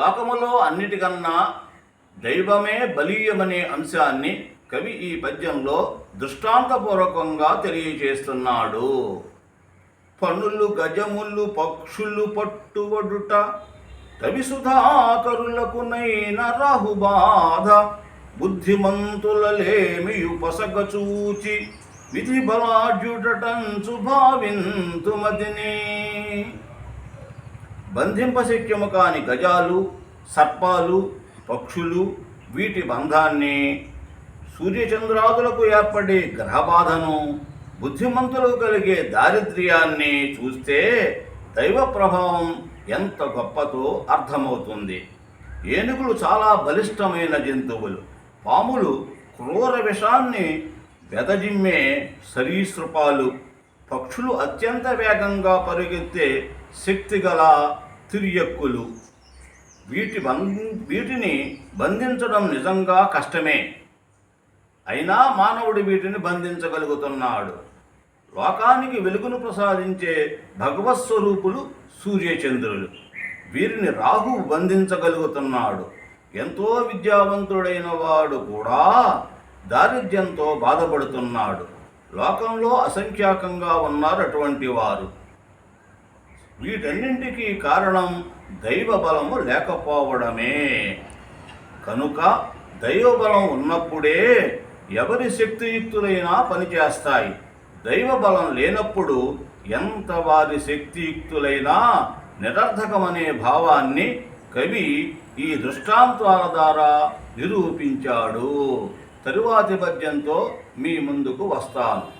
లోకములో అన్నిటికన్నా దైవమే బలీయమనే అంశాన్ని కవి ఈ పద్యంలో దృష్టాంతపూర్వకంగా తెలియజేస్తున్నాడు. పనులు గజములు పక్షులు పట్టువడుట కవి సుధాకరులకు రాహుబాధ బుద్ధిమంతులలేమియు పసగ చూచి విధి బలాడ్యుటంచు భావింతుమతిని. బంధింపశక్యము కాని గజాలు సర్పాలు పక్షులు వీటి బంధాన్ని సూర్యచంద్రాదులకు ఏర్పడే గ్రహబాధను బుద్ధిమంతులకు కలిగే దారిద్ర్యాన్ని చూస్తే దైవ ప్రభావం ఎంత గొప్పతో అర్థమవుతుంది. ఏనుగులు చాలా బలిష్టమైన జంతువులు. పాములు క్రూర విషాన్ని వెదజిమ్మే సరీసృపాలు పక్షులు అత్యంత వేగంగా పరిగెత్తే శక్తిగల తిరియక్కులు. వీటి బం వీటిని బంధించడం నిజంగా కష్టమే. అయినా మానవుడు వీటిని బంధించగలుగుతున్నాడు. లోకానికి వెలుగును ప్రసాదించే భగవత్ స్వరూపులు సూర్యచంద్రులు. వీరిని రాహువు బంధించగలుగుతున్నాడు. ఎంతో విద్యావంతుడైన వాడు కూడా దారిద్ర్యంతో బాధపడుతున్నాడు. లోకంలో అసంఖ్యాకంగా ఉన్నారు అటువంటి వారు. వీటన్నింటికీ కారణం దైవ బలము లేకపోవడమే. కనుక దైవబలం ఉన్నప్పుడే ఎవరి శక్తియుక్తులైనా పనిచేస్తాయి. దైవ బలం లేనప్పుడు ఎంత వారి శక్తియుక్తులైనా నిరర్ధకమనే భావాన్ని కవి ఈ దృష్టాంతాల ద్వారా నిరూపించాడు. తరువాతి పద్యంతో మీ ముందుకు వస్తాను.